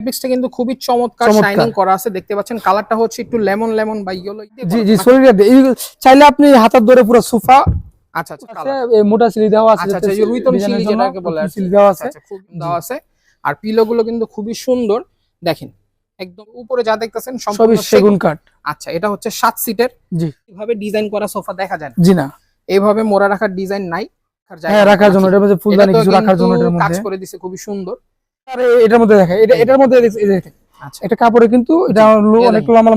ফেব্রিক্সটা কিন্তু খুবই চমৎকার। শাইনিং করা আছে। দেখতে পাচ্ছেন কালারটা হচ্ছে একটু লেমন লেমন বা ইয়েলো জি জি চাইলে আপনি হাতার ধরে পুরো সোফা আচ্ছা আচ্ছা এই মোটা সিলি দেওয়া আছে আচ্ছা আচ্ছা এই রুইতন ডিজাইনের যেটাকে বলে সিলি দেওয়া আছে। আচ্ছা, আচ্ছা, খুব দেওয়া আছে। আর পিলো গুলো কিন্তু খুবই সুন্দর। দেখেন একদম উপরে যা দেখতেছেন সবই সম্পূর্ণ সেগুন কাঠ। আচ্ছা এটা হচ্ছে সাত সিটের জি। এভাবে ডিজাইন করা সোফা দেখা যায়। জি না। এইভাবে মোড়া রাখার ডিজাইন নাই। হ্যাঁ রাখার জন্য মধ্যে ফুলদানি কিছু রাখার জন্য এটার কাজ করে দিছে খুবই সুন্দর। আর এটার মধ্যে দেখা এটা এটার মধ্যে আচ্ছা। এটা কাপড়ে কিন্তু এটা অনেক লম্বা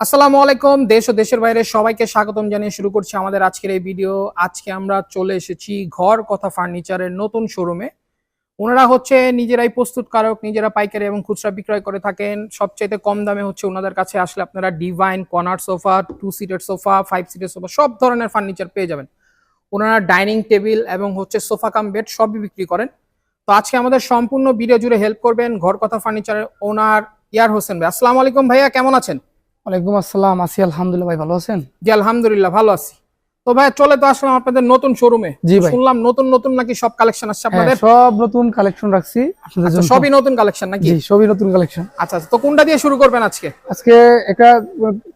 আসসালামু আলাইকুম দেশ ও দেশের বাইরে সবাইকে স্বাগতম জানিয়ে শুরু করছি আমাদের আজকের এই ভিডিও। আজকে আমরা চলে এসেছি ঘর কথা ফার্নিচারের নতুন শোরুমে। ওনারা হচ্ছে নিজেরাই প্রস্তুতকারক নিজেরা পাইকারি এবং খুচরা বিক্রয় করে থাকেন। সবচেয়ে কম দামে হচ্ছে ওনাদের কাছে আসলে আপনারা ডিভাইন কর্নার সোফা টু সিটের সোফা ফাইভ সিটের সোফা সব ধরনের ফার্নিচার পেয়ে যাবেন। ওনারা ডাইনিং টেবিল এবং হচ্ছে সোফা কাম বেড সবই বিক্রি করেন। তো আজকে আমাদের সম্পূর্ণ ভিডিও জুড়ে হেল্প করবেন ঘর কথা ফার্নিচারের ওনার ইয়ার হোসেন ভাই। আসসালাম আলাইকুম ভাইয়া কেমন আছেন? ওয়ালাইকুম আসসালাম আসি আলহামদুলিল্লাহ ভাই ভালো আছেন? জি আলহামদুলিল্লাহ ভালো আছি। তো ভাই চলে তো আসলাম আপনাদের নতুন শোরুমে জি ভাই। শুনলাম নতুন নতুন নাকি সব কালেকশন আসছে হ্যাঁ, আপনাদের? সব নতুন কালেকশন রাখছি। আপনাদের আচ্ছা, জন্য সবই নতুন কালেকশন নাকি? জি সবই নতুন কালেকশন আচ্ছা আচ্ছা, তো কোনটা দিয়ে শুরু করবেন আজকে? আজকে একটা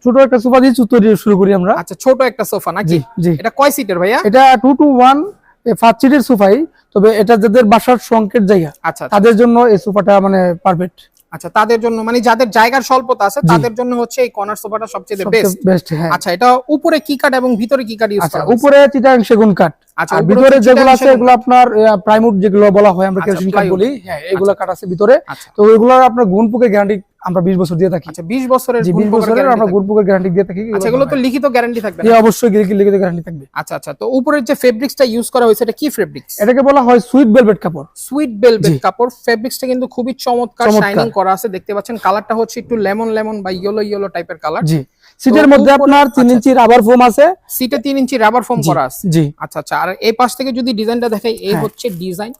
ছোট একটা সোফা দিয়ে চুতো দিয়ে শুরু করি আমরা। আচ্ছা ছোট একটা সোফা নাকি? জি এটা কয় সিটের ভাইয়া? এটা টু টু ওয়ান ফার্স্ট সিটের সোফাই তবে এটা যাদের বাসার সংকেত জায়গা আচ্ছা আচ্ছা, তাদের জন্য এই সোফাটা মানে পারফেক্ট আচ্ছা তাদের জন্য মানে যাদের জায়গার স্বল্পতা আছে তাদের জন্য হচ্ছে এই কর্নার সোফাটা সবচেয়ে বেস্ট হ্যাঁ। আচ্ছা এটা উপরে কি কাট এবং ভিতরে কি কাট ইউজ আচ্ছা করা হয়েছে? উপরে চিটাং সেগুন কাঠ আচ্ছা ভিতরে যেগুলো আছে এগুলো আপনার প্রাইমুড যেগুলো বলা হয় আমরা আচ্ছা, কেরোসিন কাঠ বলি হ্যাঁ এগুলো কাঠ আছে ভিতরে। আচ্ছা। তো আপনার গুণ গ্যারান্টি আমরা 20 বছর দিয়ে থাকি। আচ্ছা 20 বছরের জি 20 বছরের আমরা। গ্যারান্টি দিয়ে থাকি আচ্ছা এগুলো তো লিখিত গ্যারান্টি থাকবে না? অবশ্যই লিখিত গ্যারান্টি থাকবে। আচ্ছা আচ্ছা তো উপরের যে ফেব্রিক্সটা ইউজ করা হয়েছে এটা কি ফেব্রিক্স এটাকে বলা হয় সুইট ভেলভেট কাপড়। সুইট বেলভেট কাপড়। ফেব্রিক্সটা কিন্তু খুবই চমৎকার চমৎকার। শাইনিং করা আছে। দেখতে পাচ্ছেন কালারটা হচ্ছে একটু লেমন লেমন বা ইয়েলো ইয়েলো টাইপের কালার জি। সিটের মধ্যে আপনার 3 আচ্ছা। ইঞ্চি রাবার ফোম আছে। সিটে তিন ইঞ্চি রাবার ফোম করা আছে। জি। আচ্ছা আচ্ছা আর এই পাশ থেকে যদি ডিজাইনটা দেখাই এই হ্যাঁ। হচ্ছে ডিজাইন।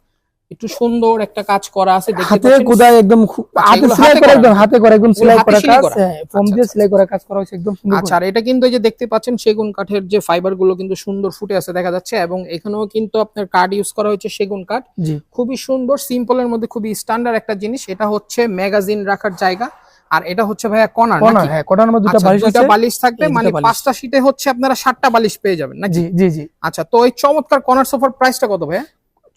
একটু সুন্দর একটা কাজ করা আছে দেখতে হাতে কোদায় একদম আচ্ছা, হাতে সেলাই করা? একদম হাতে করা একদম সেলাই করা কাজ। করা? হ্যাঁ ফোম আচ্ছা, দিয়ে সেলাই করা কাজ করা হয়েছে একদম সুন্দর আচ্ছা আর এটা কিন্তু এই যে দেখতে পাচ্ছেন সেগুন কাঠের যে ফাইবারগুলো কিন্তু সুন্দর ফুটে আছে দেখা যাচ্ছে এবং এখানেও কিন্তু আপনার কাঠ ইউজ করা হয়েছে সেগুন কাঠ। খুবই সুন্দর সিম্পলের মধ্যে খুবই স্ট্যান্ডার্ড একটা জিনিস এটা হচ্ছে ম্যাগাজিন রাখার জায়গা। আর এটা হচ্ছে ভাইয়া কর্নার কনার হ্যাঁ কর্নার মধ্যে দুটো আচ্ছা, বালিশ দুটো বালিশ থাকবে মানে পাঁচটা সিটে হচ্ছে আপনারা সাতটা বালিশ পেয়ে যাবেন নাকি? জি জি আচ্ছা তো এই চমৎকার কর্নার সোফার প্রাইসটা কত ভাইয়া?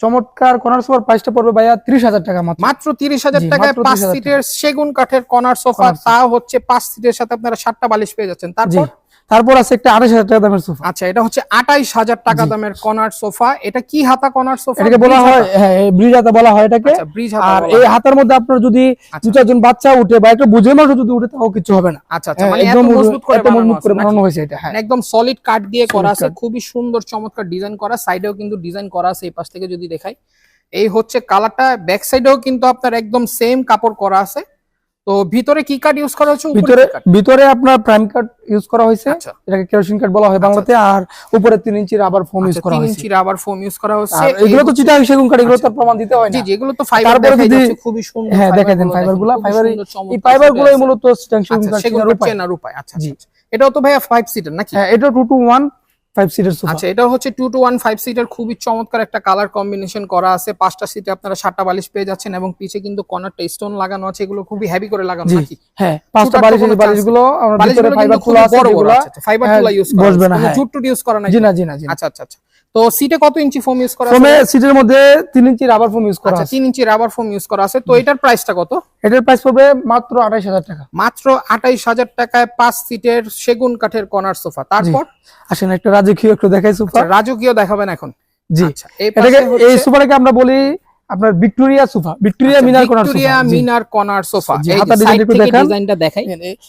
চমৎকার কর্নার সোফার প্রাইসটা পড়বে ভাইয়া 30000 টাকা মাত্র। মাত্র তিরিশ হাজার জি, টাকায় মাত্র পাঁচ সিটের সেগুন কাঠের কনার সোফা তাও তা হচ্ছে পাঁচ সিটের সাথে আপনারা সাতটা বালিশ পেয়ে যাচ্ছেন। তারপর? তারপর আছে একটা 28000 টাকা দামের সোফা। আচ্ছা এটা হচ্ছে আঠাইশ হাজার টাকা দামের কর্নার সোফা। এটা কি হাতা কর্নার সোফা? এটাকে বলা হয় হ্যাঁ ব্রিজ হাতা বলা হয় এটাকে। আচ্ছা ব্রিজ হাতা আর এই। হাতার মধ্যে আপনার যদি আচ্ছা। দু চারজন বাচ্চা উঠে বা একটা বুঝে মানুষ যদি উঠে তাও কিছু হবে না। আচ্ছা আচ্ছা হ্যাঁ, মানে একদম মজবুত করে মজবুত করে বানানো হয়েছে এটা হ্যাঁ। মানে একদম সলিড কাঠ দিয়ে করা আছে খুবই সুন্দর চমৎকার ডিজাইন করা। সাইডেও কিন্তু ডিজাইন করা আছে এই পাশ থেকে যদি দেখাই। এই হচ্ছে কালারটা ব্যাক সাইডেও কিন্তু আপনার একদম সেম কাপড় করা আছে। তো ভিতরে কি কাঠ ইউজ করা হচ্ছে ভিতরে ভিতরে আপনার প্রাইম কাট ইউজ করা হয়েছে। আচ্ছা। এটাকে কেরোসিন কাট বলা হয় বাংলাতে। আর উপরে 3 ইঞ্চি রাবার ফোম ইউজ আচ্ছা, করা হয়েছে। ইঞ্চি রাবার ফোম ইউজ করা হচ্ছে। এগুলো তো চিটাং সেগুন কাঠ এগুলো তো আচ্ছা। প্রমাণ দিতে হয় না। জি এগুলো তো ফাইবার যদি- যাচ্ছে খুবই সুন্দর হ্যাঁ, দেখাই দেনগুলো fiber দেখেন, গুলা, খুবই fiber- সুন্দর চমৎকার এই ফাইবার ফুটে মূলত চিটাং সেগুন আচ্ছা কাঠ সেগুন উপায় চেনার উপায়। আচ্ছা জি। আচ্ছা, আচ্ছা। এটাও তো ভাইয়া ফাইভ সিটার নাকি? হ্যাঁ এটা 2 টু 1 5 সিটার সোফা আচ্ছা এটা হচ্ছে 2 টু 1 5 সিটার খুবই চমৎকার একটা কালার কম্বিনেশন করা আছে। পাঁচটা সিটে আপনারা সাতটা বালিশ পেয়ে যাচ্ছেন এবং পিছে কিন্তু কর্নারটা স্টোন লাগানো আছে এগুলো খুবই হেভি করে লাগানো নাকি? হ্যাঁ পাঁচটা বালিশ এই বালিশগুলো আমরা ভিতরে ফাইবার খোলা আছে আছে ফাইবার খোলা ইউজ করা বসবে না। জুট টু ইউজ করা নাই জি না জি না। আচ্ছা আচ্ছা আচ্ছা। তো সিটে কত ইঞ্চি ফোম ইউজ করা আছে? সিটের মধ্যে 3 ইঞ্চি রাবার ফোম ইউজ করা আচ্ছা আছে। তিন ইঞ্চি রাবার ফোম ইউজ করা আছে। তো এটার প্রাইসটা কত? এটার প্রাইস পড়বে মাত্র 28000 টাকা। মাত্র আঠাইশ হাজার টাকায় পাঁচ সিটের সেগুন কাঠের কর্নার সোফা তারপর? আসেন একটা রাজকীয় একটু দেখাই সোফা আচ্ছা, রাজকীয় দেখাবেন এখন। জি। আচ্ছা এটাকে এই সোফাটাকে আমরা বলি আপনার ভিক্টোরিয়া সোফা ভিক্টোরিয়া আচ্ছা, Minar corner Victoria. Minar corner sofa. ডিজাইনটা side একটু দেখান। ডিজাইনটা দেখাই।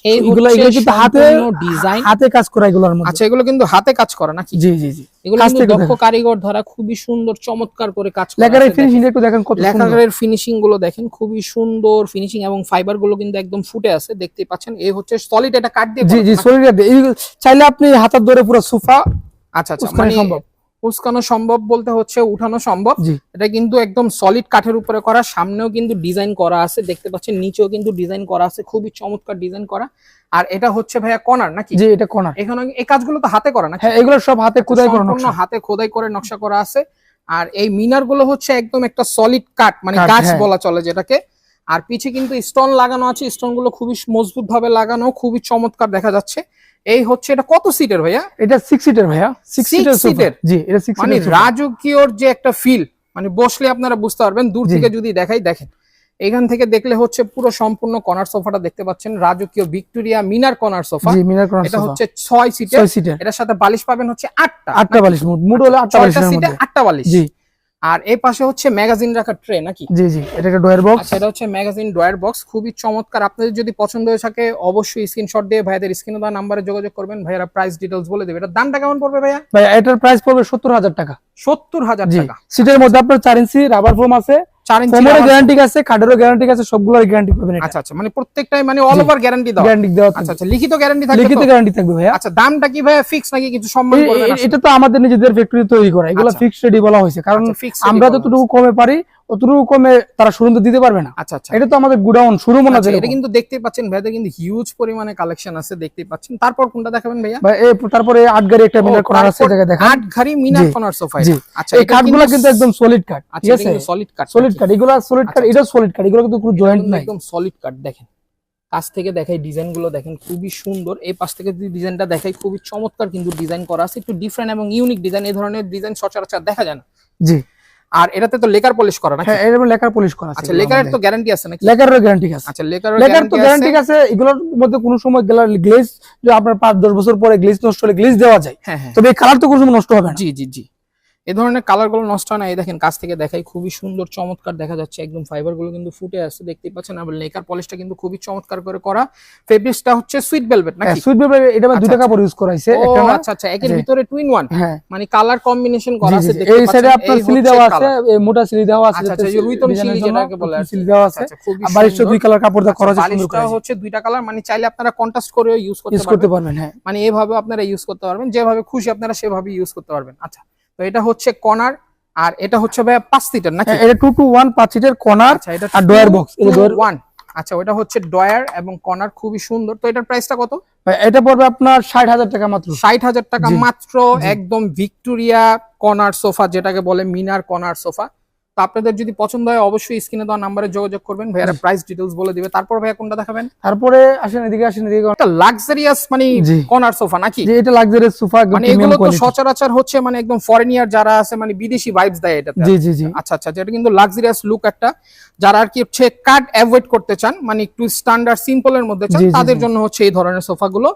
এই এগুলো কিন্তু হাতে ডিজাইন। হাতে কাজ করা এগুলোর মধ্যে। আচ্ছা এগুলো কিন্তু হাতে কাজ করা নাকি? জি জি জি। এগুলো কিন্তু দক্ষ কারিগর দ্বারা খুবই সুন্দর চমৎকার করে কাজ করা আছে ফিনিশিং একটু দেখেন কত সুন্দর। লেখারের ফিনিশিংগুলো দেখেন খুবই সুন্দর ফিনিশিং এবং ফাইবারগুলো কিন্তু একদম ফুটে আছে দেখতেই পাচ্ছেন। এই হচ্ছে সলিড এটা কাট দিয়ে জি জি? শরীরে এই- চাইলে আপনি হাতার ধরে পুরো সোফা আচ্ছা আচ্ছা মানে সম্ভব। উস্কানো সম্ভব বলতে হচ্ছে উঠানো সম্ভব। এটা কিন্তু একদম সলিড কাঠের উপরে করা সামনেও কিন্তু ডিজাইন করা আছে দেখতে পাচ্ছেন নিচেও কিন্তু ডিজাইন করা আছে খুবই চমৎকার ডিজাইন করা। আর এটা হচ্ছে ভাইয়া কর্নার নাকি? জি এটা কোনা এখানে এই কাজগুলো তো হাতে করা নাকি? হ্যাঁ এগুলো সব হাতে খোদাই করে নকশা। হাতে খোদাই করে নকশা করা আছে। আর এই মিনারগুলো হচ্ছে একদম একটা সলিড কাট মানে গাছ হ্যাঁ। বলা চলে যেটাকে। আর পিছে কিন্তু স্টোন লাগানো আছে স্টোনগুলো খুবই মজবুত ভাবে লাগানো খুবই চমৎকার দেখা যাচ্ছে। এই হচ্ছে এটা কত সিটের ভাইয়া? এটা সিক্স সিটের ভাইয়া। সিক্স সিটের জি এটা সিক্স মানে রাজকীয়র যে একটা ফিল মানে বসলে আপনারা বুঝতে পারবেন দূর থেকে যদি দেখাই দেখেন। এখান থেকে দেখলে হচ্ছে পুরো সম্পূর্ণ কর্নার সোফাটা দেখতে পাচ্ছেন রাজকীয় Victoria Minar corner sofa Minar corner এটা হচ্ছে ছয় সিটের ছয় সিটের এটার সাথে বালিশ পাবেন হচ্ছে আটটা। আটটা বালিশ মুড হলো আটটা ছয়টা বালিশের সিটে মধ্যে। আটটা বালিশ। জি। আর এই পাশে হচ্ছে ম্যাগাজিন রাখার ট্রে নাকি? জি জি এটা একটা ডয়ার বক্স আচ্ছা এটা হচ্ছে ম্যাগাজিন ডয়ার বক্স খুবই চমৎকার। আপনাদের যদি পছন্দ হয়ে থাকে অবশ্যই স্ক্রিনশট দিয়ে ভাইয়াদের স্ক্রিনে দেওয়া নাম্বারে যোগাযোগ করবেন। ভাইয়ারা প্রাইস ডিটেলস বলে দেবে। এটা দামটা কেমন পড়বে ভাইয়া? ভাইয়া এটার প্রাইস পড়বে সত্তর হাজার টাকা। সত্তর হাজার জি টাকা। সিটের মধ্যে আপনার চার ইঞ্চি রাবার ফোম আছে। গ্যারান্টি আছে কাঠেরও গ্যারান্টি আছে সবগুলোর গ্যারান্টি পাবেন আচ্ছা আচ্ছা মানে প্রত্যেকটাই মানে অল জি। ওভার গ্যারান্টি দাও গ্যারান্টি দেওয়া আচ্ছা আচ্ছা লিখিত গ্যারান্টি থাকবে লিখিত গ্যারান্টি থাকবে ভাইয়া। আচ্ছা দামটা কি ফিক্স নাকি কিছু সম্মান এটা তো আমাদের নিজেদের ফ্যাক্টরি তৈরি করা। এগুলো। ফিক্সড রেডি বলা হয়েছে। কারণ ফিক্স আমরা যতটুকু কমে পারি অতটুকু কমে তারা শোরুম দিতে পারবে না। আচ্ছা আচ্ছা। এটা তো আমাদের গুডাউন শোরুম না আচ্ছা, এটা কিন্তু দেখতে পাচ্ছেন ভাইয়াদের কিন্তু হিউজ পরিমাণে কালেকশন আছে দেখতে পাচ্ছেন। তারপর কোনটা দেখাবেন ভাইয়া? ভাই তারপরে আট গাড়ি একটা মিনার করার আছে এটাকে দেখা আট ঘাড়ি মিনার কর্নার সোফা আচ্ছা এই কাঠগুলো কিন্তু একদম সলিড কাঠ ঠিক আচ্ছা আছে? সলিড কাট সলিড কাঠ এগুলো সলিড কাঠ আচ্ছা, এটা সলিড কাঠ এগুলো কিন্তু কোনো জয়েন্ট নাই। একদম সলিড কাঠ দেখেন। কাছ থেকে দেখাই ডিজাইনগুলো দেখেন খুবই সুন্দর। এই পাশ থেকে যদি ডিজাইনটা দেখাই খুবই চমৎকার কিন্তু ডিজাইন করা আছে। একটু ডিফারেন্ট এবং ইউনিক ডিজাইন এই ধরনের ডিজাইন সচরাচর দেখা যায় না। জি। আর এটাতে তো লেকার পলিশ করা না হ্যাঁ এর লেকার পলিশ করা আছে আচ্ছা লেকারের তো গ্যারান্টি আছে নাকি? লেকারের গ্যারান্টি আছে। আচ্ছা লেকারের লেকার তো গ্যারান্টি আছে। এগুলোর মধ্যে কোনো সময় গ্লেজ যে আপনার পাঁচ দশ বছর পরে গ্লেজ নষ্ট হলে গ্লেজ দেওয়া যায়। হ্যাঁ হ্যাঁ। তবে এই কালার তো কোনো সময় নষ্ট হবে না। জি জি জি। এই ধরনের কালারগুলো নষ্ট হয় না। এই দেখেন কাছ থেকে দেখাই খুবই সুন্দর চমৎকার দেখা যাচ্ছে। একদম ফাইবারগুলো কিন্তু ফুটে আসছে দেখতেই পাচ্ছেন। আর লেকার পলিশটা কিন্তু খুবই চমৎকার করে করা। ফেব্রিক্সটা হচ্ছে সুইট ভেলভেট নাকি? সুইট পেপার এটা দুই আচ্ছা, টাকা পর ইউজ করা হয়েছে একটা না? আচ্ছা আচ্ছা একের। ভিতরে টুইন ওয়ান হ্যাঁ। মানে কালার কম্বিনেশন করা আছে। দেখতে এই সাইডে আপনার সিলি দেওয়া আছে এই মোটা সিলি দেওয়া আছে আচ্ছা আচ্ছা এই রুইতন সিলি যেটাকে বলে আর সিলি দেওয়া আছে আচ্ছা, আচ্ছা, আর সুন্দর। দুই কালার কাপড় আচ্ছা, করা আছে সুন্দর করে হচ্ছে দুইটা কালার মানে চাইলে আপনারা কন্ট্রাস্ট করেও ইউজ করতে ইউজ করতে পারবেন। হ্যাঁ। মানে এভাবে আপনারা ইউজ করতে পারবেন যেভাবে খুশি আপনারা সেভাবে ইউজ করতে পারবেন। আচ্ছা তো এটা হচ্ছে কর্নার আর এটা হচ্ছে ভাই পাঁচ সিটার নাকি? হ্যাঁ, এটা 2 টু 1 পাঁচ সিটার কর্নার আচ্ছা এটা আর ডয়ার বক্স এটা ডয়ার- 1 আচ্ছা ওটা হচ্ছে ডয়ার এবং কর্নার খুবই সুন্দর। তো এটার প্রাইসটা কত? এটা পড়বে আপনার ষাট হাজার টাকা মাত্র। ষাট হাজার টাকা মাত্র একদম ভিক্টোরিয়া কর্নার সোফা যেটাকে বলে মিনার কর্নার সোফা। তো আপনাদের যদি পছন্দ হয় অবশ্যই স্ক্রিনে দেওয়া নাম্বারে যোগাযোগ করবেন। ভাইয়ারা প্রাইস ডিটেলস বলে দিবে। তারপর ভাইয়া কোনটা দেখাবেন? তারপরে আসেন এদিকে আসেন এদিকে। একটা লাক্সারিয়াস মানে। কর্নার সোফা নাকি? যে এটা লাক্সারিয়াস সোফা মানে এগুলো তো সচরাচর হচ্ছে মানে একদম ফরেনিয়ার যারা আছে মানে বিদেশি ভাইবস দেয় এটা জি জি জি। আচ্ছা আচ্ছা যেটা কিন্তু লাক্সারিয়াস লুক একটা। যারা আর কি হচ্ছে কাট অ্যাভয়েড করতে চান মানে একটু স্ট্যান্ডার্ড সিম্পল এর মধ্যে চান তাদের জন্য হচ্ছে এই ধরনের সোফাগুলো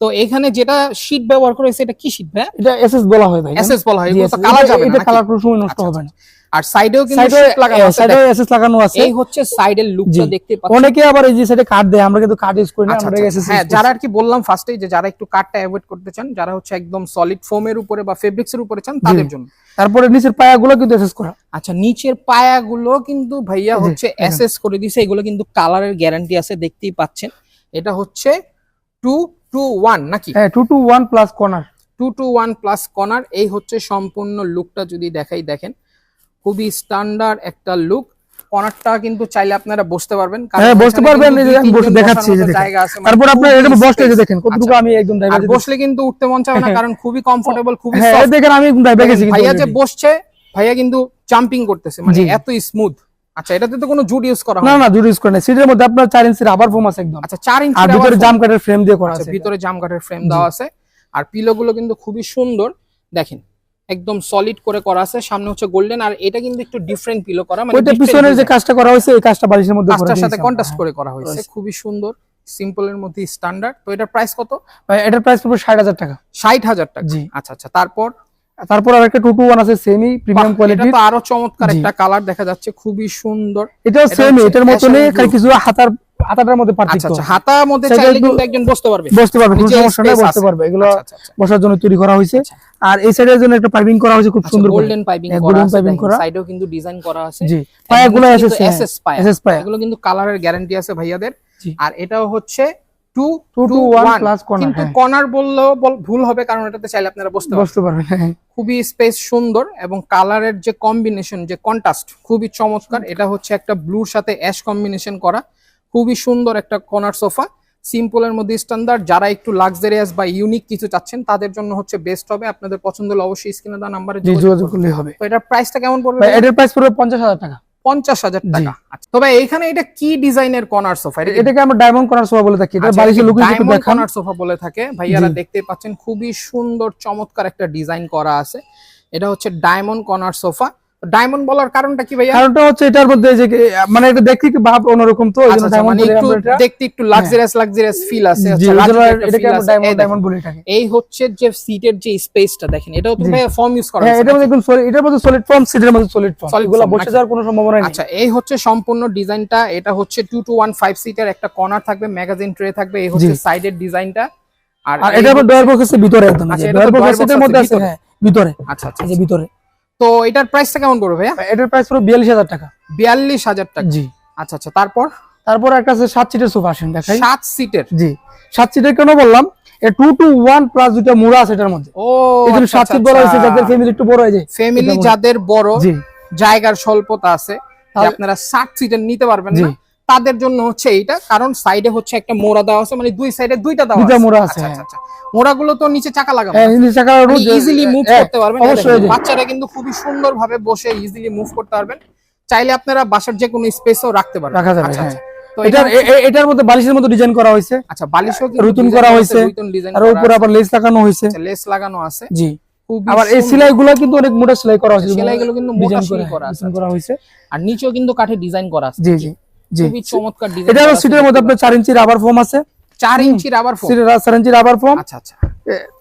তো এখানে যেটা শীট ব্যবহার করে এটা কি শীট ভাই এটা এসএস বলা হয় ভাই এসএস বলা হয় SS কালার এটা- যাবে এটা কালার কোনো সময় নষ্ট আচ্ছা, হবে না। আর সাইডেও কিন্তু লাগানো আছে এসএস লাগানো আছে। এই হচ্ছে সাইডের লুকটা দেখতে পাচ্ছেন অনেকে আবার এই যে সাইডে কাট দেয় আমরা কিন্তু কাট ইউজ করি না আচ্ছা, আমরা আচ্ছা, এসএস হ্যাঁ যারা আর কি বললাম ফার্স্টে যে যারা একটু কাটটা অ্যাভয়েড করতে চান যারা হচ্ছে একদম সলিড ফোমের উপরে বা ফেব্রিক্স এর উপরে চান তাদের জন্য। তারপরে নিচের পায়াগুলো কিন্তু এসএস করা। আচ্ছা নিচের পায়াগুলো কিন্তু ভাইয়া হচ্ছে। এসএস করে দিছে এগুলো কিন্তু কালারের গ্যারান্টি আছে দেখতেই পাচ্ছেন। এটা হচ্ছে টু টু ওয়ান নাকি? হ্যাঁ two two one plus corner two two one plus corner এই হচ্ছে সম্পূর্ণ লুকটা যদি দেখাই দেখেন। খুবই স্ট্যান্ডার্ড একটা লুক কর্নারটা কিন্তু চাইলে আপনারা বসতে পারবেন হ্যাঁ বসতে পারবেন এই যে আমি বসে দেখাচ্ছি যে জায়গা আছে মানে তারপর আপনার এটা বসতে যে দেখেন কতটুকু আচ্ছা। আমি একদম আর বসলে কিন্তু উঠতে মন চাবে না কারণ খুবই কমফোর্টেবল খুবই হ্যাঁ এই দেখেন আমি একদম ড্রাইভার গেছি কিন্তু ভাইয়া যে বসছে ভাইয়া কিন্তু জাম্পিং করতেছে মানে এত স্মুথ আচ্ছা এটাতে তো কোনো জুট ইউজ করা না হয় না জুড়ি ইউজ করে না সিটের মধ্যে আপনার চার ইঞ্চি রাবার ফোম আছে একদম। আচ্ছা চার ইঞ্চি আর ভিতরে জাম কাঠের ফ্রেম দিয়ে করা আচ্ছা আছে। ভিতরে জাম কাঠের ফ্রেম দেওয়া আছে। আর পিলো গুলো কিন্তু খুবই সুন্দর। দেখেন একদম সলিড করে করা আছে। সামনে হচ্ছে গোল্ডেন আর এটা কিন্তু একটু ডিফারেন্ট পিলো করা মানে ওইটা পিছনের যে কাজটা করা হয়েছে এই কাজটা বালিশের মধ্যে করে কাজটার সাথে কন্ট্রাস্ট করে করা হয়েছে। খুবই সুন্দর সিম্পলের মধ্যে স্ট্যান্ডার্ড তো এটার প্রাইস কত? ভাই, এটার প্রাইস পড়বে ষাট হাজার টাকা। ষাট হাজার টাকা। জি। আচ্ছা আচ্ছা তারপর? তারপর আর একটা টু টু ওয়ান আছে সেমি প্রিমিয়াম বাহ, এটা তো আরও চমৎকার একটা কালার দেখা যাচ্ছে খুবই সুন্দর। এটাও এটা সেমি এটার মতনই খালি কিছু হাতার হাতাটার মধ্যে আচ্ছা পার্থক্য। আচ্ছা হাতার মধ্যে চাইলে কিন্তু একজন বসতে পারবে। বসতে পারবে কোনো সমস্যা নেই বসতে পারবে। এগুলো আচ্ছা আচ্ছা বসার জন্য তৈরি করা হয়েছে। আর এই সাইডের জন্য একটা পাইপিং করা হয়েছে খুব সুন্দর গোল্ডেন পাইপিং হ্যাঁ, করা golden আছে piping করা। সাইডেও কিন্তু ডিজাইন করা আছে। জি পায়াগুলো এসএস এসএস পায়া এসএস পায়া এগুলো কিন্তু কালারের গ্যারান্টি আছে ভাইয়াদের। আর এটাও হচ্ছে two two two one plus corner কিন্তু কর্নার বললেও বল- ভুল হবে কারণ এটাতে চাইলে আপনারা বসতে বসতে পারবেন হ্যাঁ। খুবই স্পেস সুন্দর এবং কালারের যে কম্বিনেশন যে কন্ট্রাস্ট খুবই চমৎকার। এটা হচ্ছে একটা ব্লুর সাথে অ্যাশ কম্বিনেশন করা। খুবই সুন্দর একটা কর্নার সোফা সিম্পলের মধ্যে স্ট্যান্ডার্ড যারা একটু লাক্সারিয়াস বা ইউনিক কিছু চাচ্ছেন তাদের জন্য হচ্ছে বেস্ট হবে। আপনাদের পছন্দ হলে অবশ্যই স্ক্রিনে দেওয়া নাম্বারে যোগাযোগ করলেই হবে। তো এটার প্রাইসটা কেমন পড়বে? ভাই এটার প্রাইস পড়বে পঞ্চাশ হাজার টাকা। পঞ্চাশ হাজার টাকা। আচ্ছা তবে এখানে এটা কি ডিজাইনের কর্নার সোফা এটাকে আমরা ডায়মন্ড করার সোফা বলে থাকি। এটা বালিশের লুকিং একটু দেখান। কর্নার সোফা বলে থাকে? ভাইয়ারা দেখতে পাচ্ছেন খুবই সুন্দর চমৎকার একটা ডিজাইন করা আছে। এটা হচ্ছে ডায়মন্ড কর্নার সোফা ডায়মন্ড বলার কারণটা কি ভাইয়া? কারণটা হচ্ছে এটার মধ্যে যে মানে এটা দেখতে একটু ভাব অন্যরকম তো এই আচ্ছা, জন্য আচ্ছা, ডায়মন্ড মানে বলে দেখতে একটু লাক্সারিয়াস লাক্সারিয়াস ফিল আছে। আচ্ছা, এটাকে আমরা ডায়মন্ড এই ডায়মন্ড বলি এটাকে। এই হচ্ছে যে সিটের যে স্পেসটা দেখেন এটাও তো। ভাইয়া ফর্ম ইউজ করা হ্যাঁ এটার মধ্যে একদম solid- এটার মধ্যে সলিড ফর্ম সিটের মধ্যে সলিড ফর্ম এগুলো বসে যাওয়ার কোনো সম্ভাবনা নেই। আচ্ছা এই হচ্ছে সম্পূর্ণ ডিজাইনটা এটা হচ্ছে টু টু ওয়ান ফাইভ সিটের একটা কর্নার থাকবে ম্যাগাজিন ট্রে থাকবে এই হচ্ছে। সাইডের ডিজাইনটা। আর এটা ডয়ার বক্স আছে ভিতরে একদম আচ্ছা, ডয়ার drawer বক্স box এটার আছে মধ্যে আছে। হ্যাঁ ভিতরে। আচ্ছা আচ্ছা এই যে ভিতরে। তো এটার প্রাইসটা কেমন পড়বে ভাইয়া? এটার প্রাইস পুরো বিয়াল্লিশ হাজার টাকা। বিয়াল্লিশ হাজার টাকা। জি। আচ্ছা আচ্ছা তারপর? তারপর একটা আছে সাত সিটের সোফা আসেন দেখাই। সাত সিটের জি সাত সিটের কেন বললাম? টু টু ওয়ান প্লাস দুটা মুড়া আছে এটার মধ্যে। ও সাত সিট বড় হয়েছে যাদের ফ্যামিলি একটু বড় হয়েছে ফ্যামিলি যাদের বড় জায়গার স্বল্পতা আছে তাহলে- আপনারা ষাট সিটের নিতে পারবেন। না। তাদের জন্য হচ্ছে এইটা কারণ সাইডে হচ্ছে একটা মোড়া দেওয়া আছে মানে দুই সাইডে দুইটা দেওয়া দুইটা আছে। মোড়া আছে, আচ্ছা, হ্যাঁ। আচ্ছা, আচ্ছা। মোড়াগুলো তো নিচে চাকা লাগানো হ্যাঁ হিন্দি চাকা ইজিলি মুভ হ্যাঁ, করতে পারবেন। বাচ্চারা কিন্তু খুবই সুন্দর ভাবে বসে ইজিলি মুভ করতে পারবেন। চাইলে আপনারা বাসার যে কোনো স্পেসও রাখতে পারবেন। রাখা যাবে, আচ্ছা। আচ্ছা। তো এটার মধ্যে বালিশের মধ্যে ডিজাইন করা হয়েছে। আচ্ছা বালিশও রুতুন করা হয়েছে, আর উপরে আবার লেস লাগানো হয়েছে। আচ্ছা, লেস লাগানো আছে। জি। আবার এই কিন্তু অনেক মোটা সেলাই করা হয়েছে সেলাইগুলো কিন্তু মোটা করা করা আছে, করা হয়েছে। আর নিচেও কিন্তু কাঠের ডিজাইন করা আছে। জি জি জি। খুবই চমৎকার ডিজাইন এটারও সিটের মধ্যে আপনার চার ইঞ্চি রাবার ফোম আছে। চার ইঞ্চির আবার ফোম সিটের চার ইঞ্চি রাবার ফোম আচ্ছা আচ্ছা।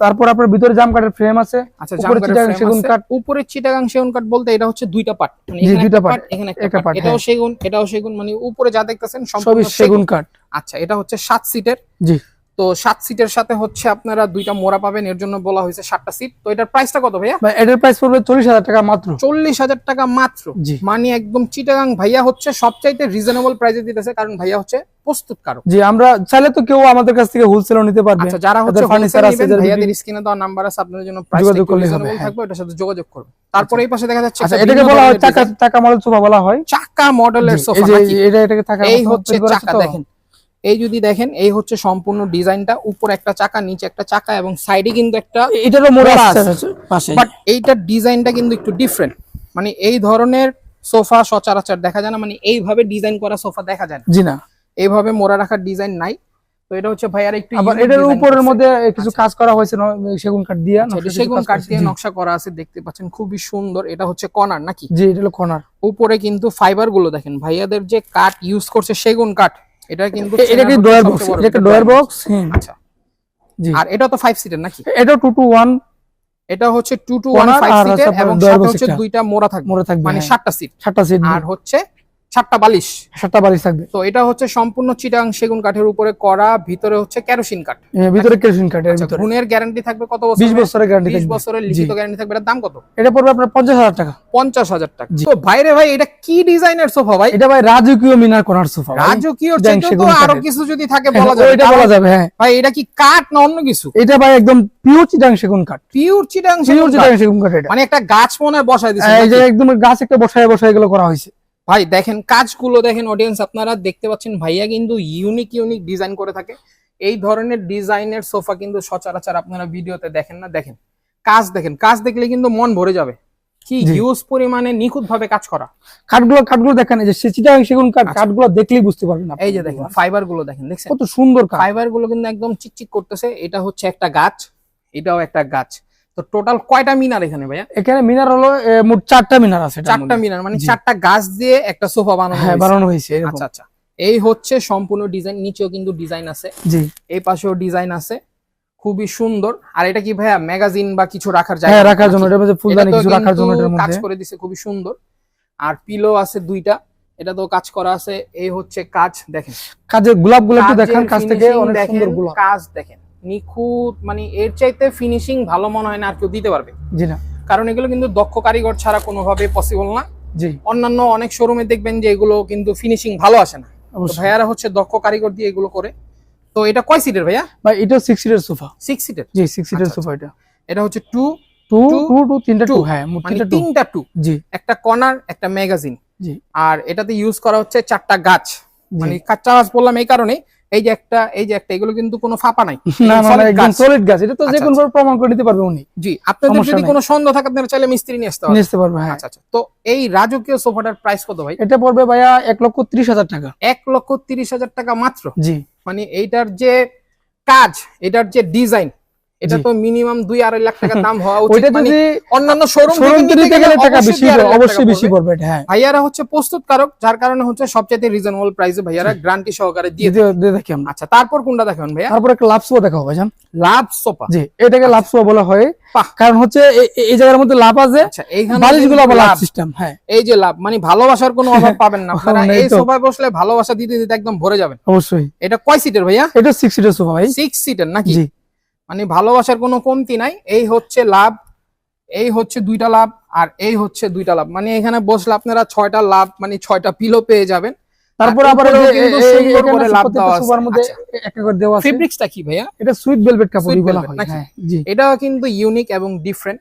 তারপর আপনার ভিতরে জাম কাঠের ফ্রেম আছে। আচ্ছা উপরে চিটাগাং সেগুন কাঠ। উপরে চিটাগাং সেগুন কাঠ বলতে এটা হচ্ছে দুইটা পার্ট মানে এখানে দুইটা এখানে একটা একটা পার্ট এটাও হ্যাঁ। সেগুন এটাও সেগুন মানে উপরে যা দেখতেছেন সম্পূর্ণ সেগুন কাঠ। আচ্ছা এটা হচ্ছে সাত সিটের জি। তো সাত সিটের সাথে হচ্ছে আপনারা দুইটা মোড়া পাবেন এর জন্য বলা হয়েছে সাতটা সিট তো এটার প্রাইসটা কত ভাইয়া? এটার প্রাইস পড়বে চল্লিশ হাজার টাকা মাত্র। চল্লিশ হাজার টাকা মাত্র? মানে একদম চিটাগাং ভাইয়া হচ্ছে সবচাইতে রিজনেবল প্রাইসে দিতেছে কারণ ভাইয়া হচ্ছে প্রস্তুতকারক। জি আমরা চাইলে তো কেউ আমাদের কাছ থেকে হোলসেলও নিতে পারবে। আচ্ছা যারা হচ্ছে যাদের furniture ফার্নিচার আছে, ভাইয়াদের স্ক্রিনে দেওয়া নাম্বার আছে আপনাদের জন্য প্রাইস যোগাযোগ করলেই হবে, হ্যাঁ। থাকবে এটার সাথে যোগাযোগ করবেন তারপরে এই পাশে দেখা যাচ্ছে আচ্ছা এটাকে বলা হয় চাকা চাকা মডেল সোফা বলা হয়? চাকা মডেলের সোফা এই নাকি? এটা এটাকে চাকা এই হচ্ছে চাকা দেখেন। এই যদি দেখেন এই হচ্ছে সম্পূর্ণ ডিজাইনটা। উপর একটা চাকা নিচে একটা চাকা এবং সাইডে কিন্তু একটা এটারও মোড়া আছে বাট এইটার ডিজাইনটা কিন্তু একটু ডিফারেন্ট মানে এই ধরনের সোফা সচরাচর দেখা যায় না মানে এইভাবে ডিজাইন করা সোফা দেখা যায় না। জি না। এইভাবে মোড়া রাখার ডিজাইন নাই। তো এটা হচ্ছে ভাইয়ার একটু আবার এটার উপরের মধ্যে কিছু কাজ করা হয়েছে সেগুন কাঠ দিয়ে আচ্ছা, সেগুন কাঠ দিয়ে নকশা করা আছে দেখতে পাচ্ছেন খুবই সুন্দর। এটা হচ্ছে কর্নার নাকি? জি এটা হলো কর্নার উপরে কিন্তু ফাইবারগুলো দেখেন ভাইয়াদের যে কাঠ ইউজ করছে সেগুন কাঠ। এটা কিন্তু এটা কি ডয়ার বক্স? এটা কি ডয়ার বক্স? হ্যাঁ। আচ্ছা। জি। আর এটা তো ফাইভ সিটার নাকি? এটা টু টু ওয়ান এটা হচ্ছে two two one Corner five আর সিটের হচ্ছে এবং সাথে হচ্ছে দুইটা মোড়া থাকবে। মোড়ে থাকবে মানে হ্যাঁ। সাতটা সিট সাতটা সিট আর হচ্ছে সাতটা বালিশ। সাতটা বালিশ থাকবে। তো এটা হচ্ছে সম্পূর্ণ চিটাং সেগুন কাঠের উপরে করা ভিতরে হচ্ছে কেরোসিন কাঠ। ভিতরে কেরোসিন কাঠ এর আচ্ছা, গুণের গ্যারান্টি থাকবে কত বছর 20 বছরের গ্যারান্টি 20 বছরের লিখিত গ্যারান্টি থাকবে দাম কত? এটা পড়বে আপনার পঞ্চাশ হাজার টাকা। পঞ্চাশ হাজার টাকা। তো ভাইরে ভাই এটা কি ডিজাইনের সোফা ভাই? এটা ভাই রাজকীয় মিনার কর্নার সোফা রাজকীয় তো আরও কিছু যদি থাকে হ্যাঁ, বলা যাবে। ওইটা কারণ বলা যাবে হ্যাঁ। ভাই এটা কি কাঠ না অন্য কিছু? এটা ভাই একদম পিওর চিটাং সেগুন কাঠ। পিওর চিটাং সেগুন কাঠ। মানে একটা গাছ মনে হয় বসায় দিছে এই যে একদম গাছ একটা বসায় বসায় এগুলো করা হয়েছে। ভাই দেখেন কাজগুলো দেখেন অডিয়েন্স আপনারা দেখতে পাচ্ছেন ভাইয়া কিন্তু ইউনিক ইউনিক ডিজাইন করে থাকে। এই ধরনের ডিজাইনের সোফা কিন্তু সচরাচর আপনারা ভিডিওতে দেখেন না। দেখেন কাজ দেখেন কাজ দেখলে কিন্তু মন ভরে যাবে। কি হিউজ পরিমাণে নিখুঁত ভাবে কাজ করা। কাঠগুলো কাঠগুলো দেখেন এই যে সে চিটাং সেগুন কাঠ কাঠগুলো দেখলেই বুঝতে পারবেন। এই যে দেখেন ফাইবারগুলো দেখেন দেখছেন? কত সুন্দর ফাইবারগুলো কিন্তু একদম চিকচিক করতেছে। এটা হচ্ছে একটা গাছ এটাও একটা গাছ। তো টোটাল কয়টা মিনার এখানে ভাইয়া? এখানে মিনার হলো মোট চারটা মিনার আছে চারটা মিনার মানে চারটা গাছ দিয়ে একটা সোফা বানানো হ্যাঁ। বানানো হয়েছে আচ্ছা আচ্ছা। এই হচ্ছে সম্পূর্ণ ডিজাইন নিচেও কিন্তু ডিজাইন আছে। জি। এই পাশেও ডিজাইন আছে। খুবই সুন্দর। আর এটা কি ভাইয়া ম্যাগাজিন বা কিছু রাখার জায়গা? হ্যাঁ রাখার জন্য মধ্যে ফুলদানি কিছু রাখার জন্য এটার কাজ করে দিছে খুবই সুন্দর। আর পিলো আছে দুইটা। এটা তো কাজ করা আছে। এই হচ্ছে কাজ দেখেন। কাজে গোলাপগুলো একটু কাজের দেখান কাছ থেকে অনেক সুন্দর গোলাপ। কাজ দেখেন। নিখুঁত মানে এর চাইতে ফিনিশিং ভালো মনে হয় না আর কেউ দিতে পারবে। জি না। কারণ এগুলো কিন্তু দক্ষ কারিগর ছাড়া কোনোভাবে পসিবল না। জি। অন্যান্য অনেক শোরুমে দেখবেন যে এগুলো কিন্তু ফিনিশিং ভালো আসে না। ভাইয়ারা হচ্ছে দক্ষ কারিগর দিয়ে এগুলো করে। তো এটা কয় সিটের ভাইয়া? ভাই এটা সিক্স সিটের সোফা সিক্স সিটের জি সিক্স সিটের আচ্ছা, সোফা এটা। এটা হচ্ছে two two Two, two two তিনটা টু হ্যাঁ মানে তিনটা তিনটা টু জি। একটা কর্নার একটা ম্যাগাজিন জি। আর এটাতে ইউজ করা হচ্ছে চারটা গাছ। মানে চারটা গাছ বললাম এই কারণে এই যে একটা এই যে একটা এগুলো কিন্তু কোনো ফাঁপা নাই। না একদম সলিড গাছ। এটা তো যে আচ্ছা, কোনো ভাবে প্রমাণ করে দিতে পারবে উনি। জি আপনাদের যদি কোনো সন্দেহ থাকে আপনারা চাইলে মিস্ত্রি নিয়ে আসতে পারেন নিতে পারবে হ্যাঁ। আচ্ছা আচ্ছা। তো এই রাজকীয় সোফাটার প্রাইস কত ভাই? এটা পড়বে ভাইয়া এক লক্ষ ত্রিশ হাজার টাকা। এক লক্ষ তিরিশ হাজার টাকা মাত্র? জি। মানে এইটার যে কাজ এটার যে ডিজাইন এটা তো মিনিমাম দুই আড়াই লাখ টাকা দাম হওয়া উচিত। মানে অন্যান্য শোরুম থেকে টাকা বেশি অবশ্যই বেশি পড়বে। এটা হ্যাঁ। ভাইয়ারা হচ্ছে প্রস্তুতকারক যার কারণে হচ্ছে সবচেয়ে রিজনেবল প্রাইসে ভাইয়ারা গ্যারান্টি সহকারে দিয়ে দেখি আমরা। আচ্ছা তারপর কোনটা দেখাবেন ভাইয়া? তারপর একটা লাভ সোয়া দেখা হবে লাভ সোফা জি এটাকে লাভ সোয়া বলা হয়। কারণ হচ্ছে এই জায়গার মধ্যে লাভ আছে। আচ্ছা এইখানে বালিশগুলো আবার লাভ সিস্টেম হ্যাঁ। এই যে লাভ মানে ভালোবাসার কোনো অভাব পাবেন না। আপনারা এই সোফায় বসলে ভালোবাসা দিতে দিতে একদম ভরে যাবেন। অবশ্যই। এটা কয় সিটের ভাইয়া? এটা সিক্স সিটের সোফা ভাই। সিক্স সিটের নাকি? মানে ভালোবাসার কোনো কমতি নাই। এই হচ্ছে লাভ এই হচ্ছে দুইটা লাভ আর এই হচ্ছে দুইটা লাভ। মানে এখানে বসলে আপনারা ছয়টা লাভ মানে ছয়টা পিলো পেয়ে যাবেন। তারপর আবার মধ্যে আচ্ছা। ফেব্রিক্সটা কি ভাইয়া? এটা সুইট ভেলভেট কাপড় বলা হয় এটাও কিন্তু ইউনিক এবং ডিফারেন্ট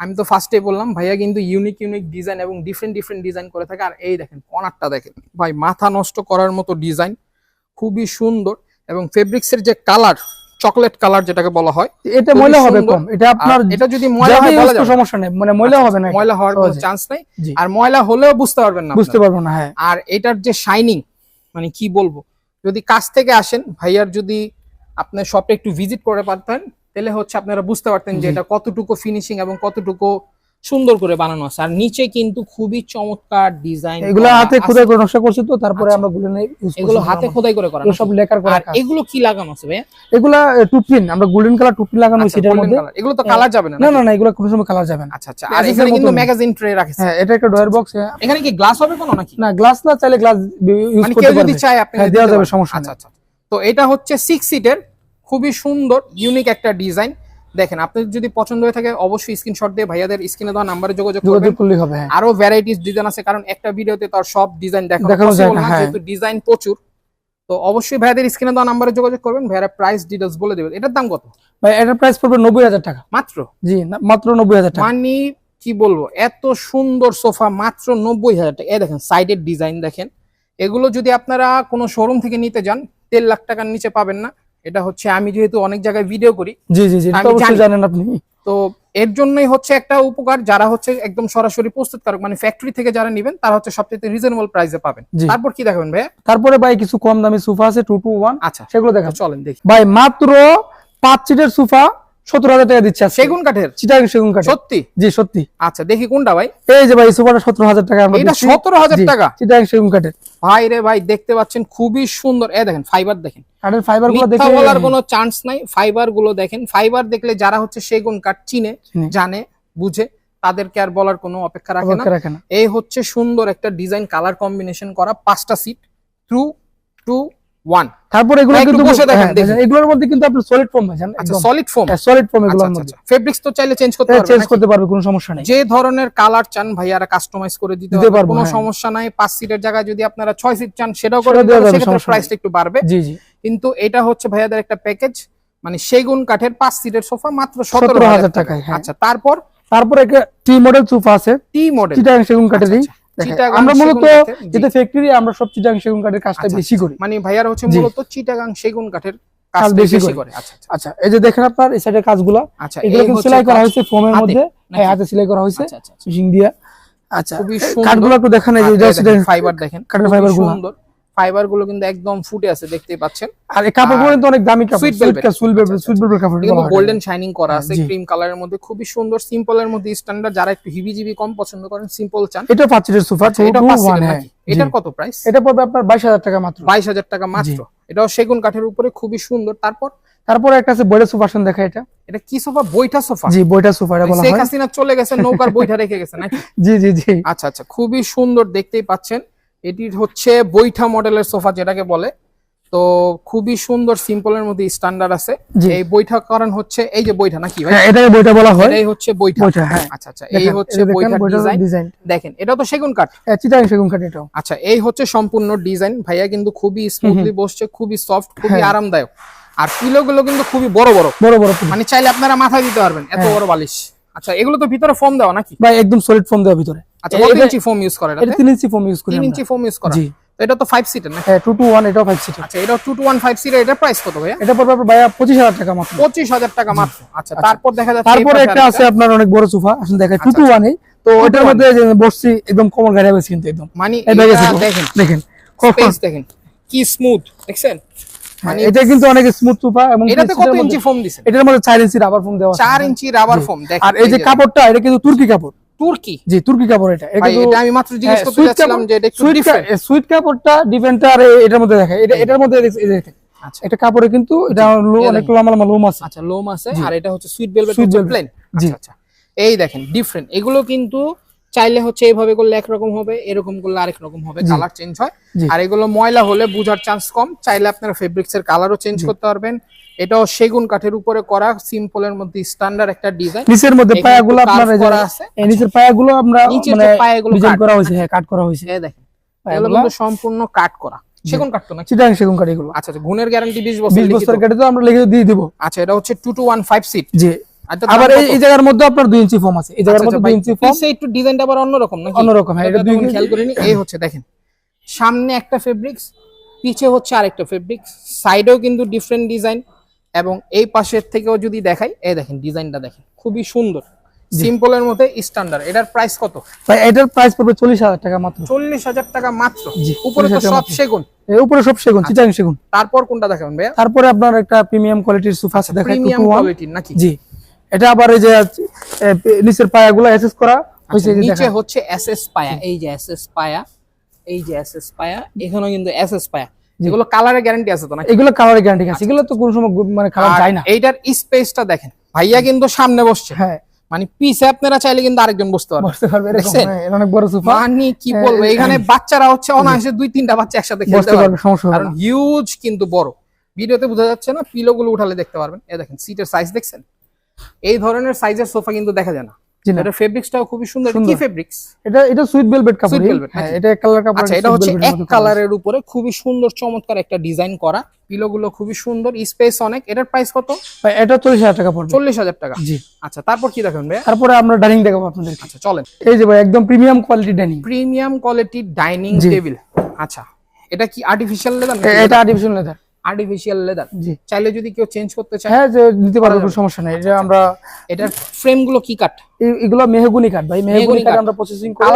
আমি তো ফার্স্টে বললাম ভাইয়া কিন্তু ইউনিক ইউনিক ডিজাইন এবং ডিফারেন্ট ডিফারেন্ট ডিজাইন করে থাকে। আর এই দেখেন কর্নারটা দেখেন। ভাই মাথা নষ্ট করার মতো ডিজাইন খুবই সুন্দর এবং ফেব্রিক্সের যে কালার চকলেট কালার যেটাকে বলা হয়। এটা ময়লা হবে কম। এটা আপনার এটা যদি ময়লা হয় বলা যাবে সমস্যা নেই। মানে ময়লা হবে না ময়লা হওয়ার কোনো চান্স নাই। আর ময়লা হলেও বুঝতে পারবেন না বুঝতে। পারব না হ্যাঁ। আর এটার যে শাইনিং মানে কি বলব? যদি কাছ থেকে আসেন ভাইয়ার যদি আপনার শপে একটু ভিজিট করে পারতেন তাহলে হচ্ছে আপনারা বুঝতে পারতেন যে এটা কতটুকু ফিনিশিং এবং কতটুকু সুন্দর করে বানানো আছে। আর নিচে কিন্তু খুবই চমৎকার ডিজাইন এগুলো হাতে খোদাই করে নকশা করছি তো তারপরে আচ্ছা। আমরা গুলো ইউজ এগুলো হাতে খোদাই করে করা সব লেকার করা আর এগুলো কি লাগানো আছে ভাইয়া? এগুলা টুপিন আমরা গোল্ডেন কালার টুপিন লাগানো আচ্ছা, সেটার মধ্যে। এগুলো তো হ্যাঁ। কালার যাবে না না না না এগুলো কোনো সময় কালার যাবে না। আচ্ছা আচ্ছা আর এখানে কিন্তু ম্যাগাজিন ট্রে রাখেছে হ্যাঁ এটা একটা ডয়ার বক্স এখানে কি গ্লাস হবে কোনো নাকি? না গ্লাস না চাইলে গ্লাস ইউজ মানে করতে কেউ যদি পারবে। চায় আপনি হ্যাঁ, দেওয়া যাবে, সমস্যা আচ্ছা আচ্ছা। তো এটা হচ্ছে সিক্স সিটের খুবই সুন্দর ইউনিক একটা ডিজাইন দেখেন আপনার যদি পছন্দ হয়ে থাকে অবশ্যই স্ক্রিনশট দিয়ে ভাইয়াদের স্ক্রিনে দেওয়া নাম্বারে যোগাযোগ করবেন। হবে হ্যাঁ। আরও ভ্যারাইটিস ডিজাইন আছে কারণ একটা ভিডিওতে তার সব ডিজাইন দেখানো যায় না, হ্যাঁ। যেহেতু ডিজাইন প্রচুর তো অবশ্যই ভাইয়াদের স্ক্রিনে দেওয়া নাম্বারে যোগাযোগ করবেন ভাইয়ারা প্রাইস ডিটেলস বলে দেবেন এটার দাম কত? ভাই এটার প্রাইস পড়বে নব্বই হাজার টাকা। মাত্র? জি মাত্র নব্বই হাজার টাকা। মানে কি বলব এত সুন্দর সোফা মাত্র নব্বই হাজার টাকা। এই দেখেন সাইডের ডিজাইন দেখেন। এগুলো যদি আপনারা কোনো শোরুম থেকে নিতে যান দেড় লাখ টাকার নিচে পাবেন না। এটা হচ্ছে আমি যেহেতু অনেক জায়গায় ভিডিও করি জি জি জি তো অবশ্যই জানেন আপনি। তো এর জন্যই হচ্ছে একটা উপকার যারা হচ্ছে একদম সরাসরি প্রস্তুতকারক মানে ফ্যাক্টরি থেকে যারা নেবেন তারা হচ্ছে সবচেয়ে রিজনেবল প্রাইসে পাবেন। তারপর কি দেখাবেন ভাই তারপরে ভাই কিছু কম দামি সোফা আছে টু টু ওয়ান আচ্ছা সেগুলো দেখা চলেন দেখি। ভাই মাত্র পাঁচ সিটের সোফা সত্তর হাজার টাকা দিচ্ছে সেগুন কাঠের? চিটাগাং সেগুন কাঠে সত্যি? জি সত্যি। আচ্ছা দেখি কোনটা ভাই? এই যে ভাই সোফাটা সতেরো হাজার টাকা এটা সতেরো হাজার টাকা? চিটাগাং সেগুন কাঠের। ভাই রে ভাই দেখতে পাচ্ছেন খুবই সুন্দর। এ দেখেন ফাইবার দেখেন। কাঠের ফাইবারগুলো দেখে বলার কোনো চান্স নাই ফাইবারগুলো দেখেন। ফাইবার দেখলে যারা হচ্ছে সেগুন কাঠ চিনে। জানে বুঝে তাদেরকে আর বলার কোনো অপেক্ষা রাখে না। এই হচ্ছে সুন্দর একটা ডিজাইন কালার কম্বিনেশন করা পাঁচটা সিট টু টু ওয়ান তারপর এগুলো কিন্তু বসে দেখেন, হ্যাঁ, এগুলোর মধ্যে কিন্তু আপনি সলিড আচ্ছা সলিড ফোম সলিড ফর্ম আচ্ছা এগুলোর আচ্ছা মধ্যে। ফেব্রিক্স তো চাইলে চেঞ্জ করতে পারবেন চেঞ্জ করতে পারবে কোনো সমস্যা নেই। যে ধরনের কালার চান ভাইয়ারা কাস্টমাইজ করে দিতে পারবে কোনো হ্যাঁ। সমস্যা নাই। পাঁচ সিটের জায়গায় যদি আপনারা ছয় সিট চান সেটাও করে দেওয়া পারবে যাবে, সেক্ষেত্রে প্রাইসটা একটু বাড়বে। জি জি। কিন্তু এটা হচ্ছে ভাইয়াদের একটা প্যাকেজ মানে সেগুন কাঠের পাঁচ সিটের সোফা মাত্র সতেরো সতেরো হাজার হাজার টাকা টাকায় হ্যাঁ। আচ্ছা তারপর? তারপরে একটা টি মডেল সোফা আছে। টি মডেল সেগুন কাঠেরই আচ্ছা, আমরা মূলত যেটা ফ্যাক্টরি আমরা সব চিটাং সেগুন কাঠের কাজটা আচ্ছা, বেশি করি। মানে ভাইয়ারা হচ্ছে মূলত চিটাগাং সেগুন কাঠের কাজ বেশি করে। আচ্ছা আচ্ছা, আচ্ছা এই যে দেখেন আপনার এই সাইডের কাজগুলো আচ্ছা এগুলো কিন্তু সেলাই করা হয়েছে ফোমের মধ্যে। হ্যাঁ হাতে সেলাই করা হয়েছে। আচ্ছা আচ্ছা আচ্ছা। ফিশিং দিয়া। আচ্ছা কাঠগুলো একটু দেখেন এই যে এই হচ্ছে দেখেন, ফাইবার দেখেন। কাঠের খুবই ফাইবারগুলো। সুন্দর। ফাইবারগুলো কিন্তু একদম ফুটে আছে দেখতেই পাচ্ছেন। আর এই কাপড়গুলো কিন্তু অনেক দামি কাপড় sweet velvet। Sweet velvet sweet velvet কাপড় কিন্তু গোল্ডেন শাইনিং করা আছে ক্রিম কালারের মধ্যে খুবই সুন্দর সিম্পল এর মধ্যে স্ট্যান্ডার্ড যারা একটু হিবিজিবি কম পছন্দ করেন সিম্পল চান। এটা পাঁচ সিটের সোফা আচ্ছা, এটা পাঁচ সিটের নাকি? এটার কত প্রাইস এটা পড়বে আপনার বাইশ হাজার টাকা মাত্র। বাইশ হাজার টাকা মাত্র। এটাও সেগুন কাঠের উপরে খুবই সুন্দর। তারপর? তারপরে একটা আছে বইটা সোফা আসেন দেখা এটা। এটা কি সোফা বইটা সোফা জি বইটা সোফা এটা বলা শেখ হাসিনা চলে গেছে নৌকার বইটা রেখে গেছে নাকি? জি জি জি। আচ্ছা আচ্ছা খুবই সুন্দর দেখতেই পাচ্ছেন। এটির হচ্ছে বৈঠা মডেলের সোফা যেটাকে বলে। তো খুবই সুন্দর সিম্পলের মধ্যে স্ট্যান্ডার্ড আছে। এই বৈঠা কারণ হচ্ছে এই যে বইটা নাকি ভাই? হ্যাঁ এটাকে বইটা বলা হয়। এটাই হচ্ছে বৈঠা। হ্যাঁ। আচ্ছা আচ্ছা এই হচ্ছে বইটার ডিজাইন দেখেন এটা তো সেগুন কাঠ। চিটাং সেগুন কাঠ এটা আচ্ছা এই হচ্ছে সম্পূর্ণ ডিজাইন ভাইয়া কিন্তু খুবই স্মুথলি বসছে খুবই সফট খুবই হ্যাঁ। আরামদায়ক। আর পিলো গুলো কিন্তু খুবই বড় বড়। বড় বড় মানে চাইলে আপনারা মাথায় দিতে পারবেন এত হ্যাঁ। বড় বালিশ। আচ্ছা এগুলো তো ভিতরে ফর্ম দেওয়া নাকি? ভাই একদম সলিড ফোম দেওয়া ভিতরে। আচ্ছা কত ইঞ্চি ফোম ইউজ করে এটা এটাতে তিন ইঞ্চি ফোম ইউজ করি তিন আমরা। ইঞ্চি ফোম ইউজ করা। জি। এটা তো ফাইভ সিটের না? হ্যাঁ টু টু ওয়ান এটাও ফাইভ সিটার আচ্ছা এটা টু টু ওয়ান ফাইভ সিটের এটা প্রাইস কত ভাইয়া? এটা পড়বে ভাইয়া পঁচিশ হাজার টাকা মাত্র। পঁচিশ হাজার টাকা মাত্র। আচ্ছা তারপর দেখা যাচ্ছে তারপরে একটা আছে আপনার অনেক বড় সোফা আসুন দেখায় টু আচ্ছা, টু তো ওটার 221 মধ্যে বসছি একদম গাড়ি আছে কিন্তু একদম। মানে দেখেন দেখেন। স্পেস দেখেন। কি স্মুথ দেখছেন? মানে এটা কিন্তু অনেক স্মুথ সোফা এবং এটাতে seat কত ইঞ্চি ফোম দিছেন? এটার মধ্যে চার ইঞ্চি রাবার ফোম দেওয়া আছে। চার ইঞ্চি রাবার ফোম দেখেন আর এই যে কাপড়টা এটা কিন্তু তুর্কি কাপড়। তুর্কি? জি তুর্কি কাপড় এটা। এটা আমি মাত্র জিজ্ঞেস হ্যাঁ, করতে যাচ্ছিলাম যে এটা সুইট ডিফারেন্ট কাপড়টা ডিফারেন্টটা আর এটার মধ্যে দেখা এটা এটার মধ্যে দেখেন আচ্ছা। এটা কাপড়ে কিন্তু এটা অনেক লম্বা লম্বা লোম আছে। আচ্ছা লোম আছে আর এটা হচ্ছে সুইট ভেলভেট প্লেন জি। আচ্ছা আচ্ছা। এই দেখেন ডিফারেন্ট এগুলো কিন্তু চাইলে হচ্ছে এইভাবে করলে একরকম হবে এরকম করলে আরেক রকম হবে কালার চেঞ্জ হয়। আর এগুলো ময়লা হলে বুঝার চান্স কম চাইলে আপনারা ফেব্রিক্স এর কালারও চেঞ্জ করতে পারবেন। এটাও সেগুন কাঠের উপরে করা সিম্পলের মধ্যে স্ট্যান্ডার্ড একটা ডিজাইন নিচের মধ্যে পায়াগুলো আপনার এই যে- করা আছে। এই নিচের পায়াগুলো আমরা মানে পায়াগুলো ডিজাইন করা হয়েছে হ্যাঁ কাট করা হয়েছে। এই দেখেন এগুলো কিন্তু সম্পূর্ণ কাট করা। সেগুন কাটতো না চিটাং সেগুন কাঠ এগুলো। আচ্ছা আচ্ছা গুণের গ্যারান্টি বিশ বছর বিশ লিখিত। বছর কাটে তো আমরা লিখে দিয়ে দিব। আচ্ছা এটা হচ্ছে two two one five seat জি। আবার এই জায়গার মধ্যে আপনার দুই ইঞ্চি ফোম আছে। এই জায়গার মধ্যে দুই ইঞ্চি ফোম। একটু ডিজাইনটা আবার অন্যরকম নাকি? অন্যরকম, হ্যাঁ, এটা ইঞ্চি- খেয়াল এই হচ্ছে দেখেন। সামনে একটা ফেব্রিক্স পিছে হচ্ছে আরেকটা ফেব্রিক্স সাইডেও কিন্তু ডিফারেন্ট ডিজাইন এবং এই পাশের থেকেও যদি দেখাই এই দেখেন ডিজাইনটা দেখেন খুবই সুন্দর। সিম্পলের মধ্যে স্ট্যান্ডার্ড এটার প্রাইস কত? ভাই এটার প্রাইস পড়বে চল্লিশ হাজার টাকা মাত্র। চল্লিশ হাজার টাকা মাত্র। উপরে তো সব। সেগুন। এর উপরে সব সেগুন আচ্ছা। চিটাং সেগুন। তারপর কোনটা দেখাবেন ভাইয়া? তারপরে আপনার একটা প্রিমিয়াম কোয়ালিটির সোফা আছে দেখায় প্রিমিয়াম কোয়ালিটির নাকি? জি। এটা আবার এই যে এ, নিচের পায়াগুলো এসএস করা হয়েছে আচ্ছা, নিচে হচ্ছে এসএস পায়া এই যে এসএস পায়া এই যে এসএস পায়া এখানেও কিন্তু এসএস পায়া। এগুলো কালারের গ্যারান্টি আছে তো নাকি? এগুলো কালারের গ্যারান্টি আছে। এগুলো তো কোনো সময় মানে আর যায় না। এইটার স্পেসটা দেখেন ভাইয়া কিন্তু সামনে বসছে। হ্যাঁ। মানে পিছে আপনারা চাইলে কিন্তু আরেকজন বসতে পারবেন বসতে পারবে এরকম? হ্যাঁ, এর অনেক বড় সোফা মানে কি বলব এখানে বাচ্চারা হচ্ছে অনায়াসে দুই তিনটা বাচ্চা একসাথে খেলতে পারবে। পারবে সমস্যা কারণ না। হিউজ কিন্তু বড়। ভিডিওতে বোঝা যাচ্ছে না পিলো গুলো উঠালে দেখতে পারবেন। এই দেখেন সিটের সাইজ দেখছেন? এই ধরনের সাইজের সোফা কিন্তু দেখা যায় না। এটা ফেব্রিক্সটাও খুবই সুন্দর। কি ফেব্রিক্স এটা এটা সুইট ভেলভেট কাপড়। Sweet হ্যাঁ এটা এক কালার কাপড় আচ্ছা এটা হচ্ছে এক কালারের উপরে খুবই সুন্দর চমৎকার একটা ডিজাইন করা। পিলো গুলো খুবই সুন্দর স্পেস অনেক। এটার প্রাইস কত? এটা চল্লিশ হাজার টাকা পড়বে। চল্লিশ হাজার টাকা। জি। আচ্ছা তারপর কি দেখেন তারপরে আমরা ডাইনিং দেখাবো আপনাদের আচ্ছা চলেন। এই যে ভাই একদম প্রিমিয়াম কোয়ালিটি ডাইনিং প্রিমিয়াম কোয়ালিটির ডাইনিং টেবিল আচ্ছা এটা কি আর্টিফিশিয়াল লেদার এটা আর্টিফিশিয়াল লেদার আর্টিফিশিয়াল লেদার চাইলে যদি কেউ চেঞ্জ করতে চায়। হ্যাঁ যে নিতে পারবে কোনো সমস্যা নেই। এটা আমরা এটার ফ্রেমগুলো কি কাট এই- এগুলো মেহগুনি কাঠ ভাই। মেহগুনি কাঠ। আমরা প্রসেসিং করে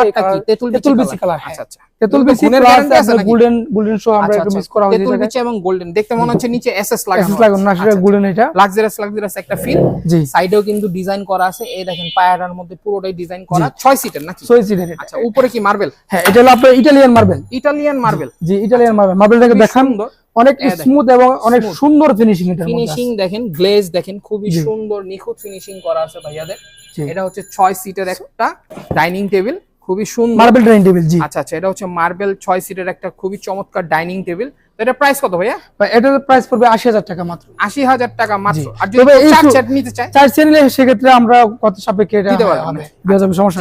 তেতুল বিচি কালার আচ্ছা আচ্ছা। তেতুল বিচি প্লাস গোল্ডেন গোল্ডেন আমরা আচ্ছা, একটু আচ্ছা, মিক্স করা হয়েছে তেতুল বিচি এবং গোল্ডেন। দেখতে মনে হচ্ছে নিচে এসএস লাগানো এসএস লাগানো না সেটা গোল্ডেন এটা। লাক্সারিয়াস লাক্সারিয়াস একটা ফিল জি। সাইডেও কিন্তু ডিজাইন করা আছে। এই দেখেন পায়াটার মধ্যে পুরোটাই ডিজাইন করা। ছয় সিটের নাকি? সই সিটের আচ্ছা উপরে কি মার্বেল হ্যাঁ এটা হলো আপনার ইটালিয়ান মার্বেল ইটালিয়ান মার্বেল জি ইটালিয়ান মার্বেল মার্বেলটাকে দেখান। অনেক স্মুথ এবং অনেক সুন্দর ফিনিশিং মধ্যে ফিনিশিং দেখেন গ্লেজ দেখেন খুবই সুন্দর নিখুঁত ফিনিশিং করা আছে ভাইয়াদের। এটা হচ্ছে ছয় সিটের একটা ডাইনিং টেবিল খুবই সুন্দর। মার্বেল ডাইনিং টেবিল জি। আচ্ছা আচ্ছা এটা হচ্ছে মার্বেল ছয় সিটের একটা খুবই চমৎকার ডাইনিং টেবিল এটা প্রাইস কত ভাইয়া? ভাই, এটার প্রাইস পড়বে আশি হাজার টাকা মাত্র। আশি হাজার টাকা মাত্র। আর যদি চার সেট নিতে চায় চার শ্রেণি সেক্ষেত্রে আমরা কত সাপেক্ষে এটা দিতে। হবে। দেওয়া যাবে সমস্যা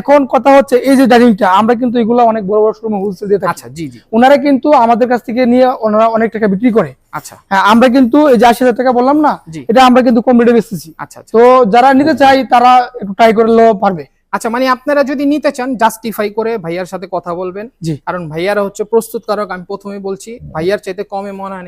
এখন কথা হচ্ছে এই যে ডাইনিংটা আমরা কিন্তু এগুলো অনেক বড় বড় শোরুমে হোলসেল দিয়ে থাকি। আচ্ছা জি জি। ওনারা কিন্তু আমাদের কাছ থেকে নিয়ে ওনারা অনেক টাকা বিক্রি করে। আচ্ছা। হ্যাঁ আমরা কিন্তু এই যে আশি হাজার টাকা বললাম না এটা আমরা কিন্তু কম রেটে বেচতেছি। আচ্ছা আচ্ছা। তো যারা নিতে চাই তারা একটু ট্রাই করলেও পারবে। আচ্ছা মানে আপনারা যদি নিতে চান জাস্টিফাই করে ভাইয়ার সাথে কথা বলবেন। কারণ ভাইয়ারা হচ্ছে প্রস্তুতকারক আমি প্রথমে বলছি ভাইয়ার চাইতে কমে মনে হয়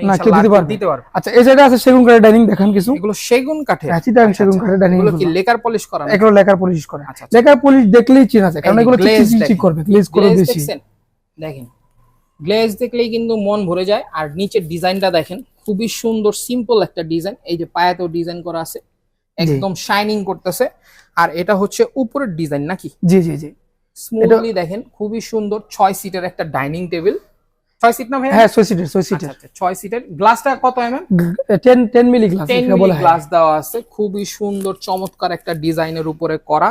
দিতে পারবে। আচ্ছা এই জায়গায় আছে সেগুন কাঠের ডাইনিং দেখান কিছু। এগুলো সেগুন কাঠের। হ্যাঁ, সেগুন কাঠের ডাইনিং এগুলো কি লেকার পলিশ করা এগুলো লেখার পলিশ করে। আচ্ছা, আচ্ছা। লেখার পলিশ দেখলেই চেনা যায় কারণ এগুলো চিকচিক করবে গ্লেজ করে দেখছেন? দেখেন। গ্লেজ দেখলেই কিন্তু মন ভরে যায়। আর নিচের ডিজাইনটা দেখেন খুবই সুন্দর সিম্পল একটা ডিজাইন এই যে পায়াতেও ডিজাইন করা আছে একদম শাইনিং করতেছে। আর এটা হচ্ছে উপরের ডিজাইন নাকি? জি জি জি। স্মুথলি দেখেন খুবই সুন্দর ছয় সিটের একটা ডাইনিং টেবিল ছয় সিট না ভাই হ্যাঁ ছয় সিটের ছয় সিটের ছয় সিটের গ্লাসটা কত MM ten ten milli glass এটা বলা হয়। গ্লাস দেওয়া আছে। খুবই সুন্দর চমৎকার একটা ডিজাইনের উপরে করা।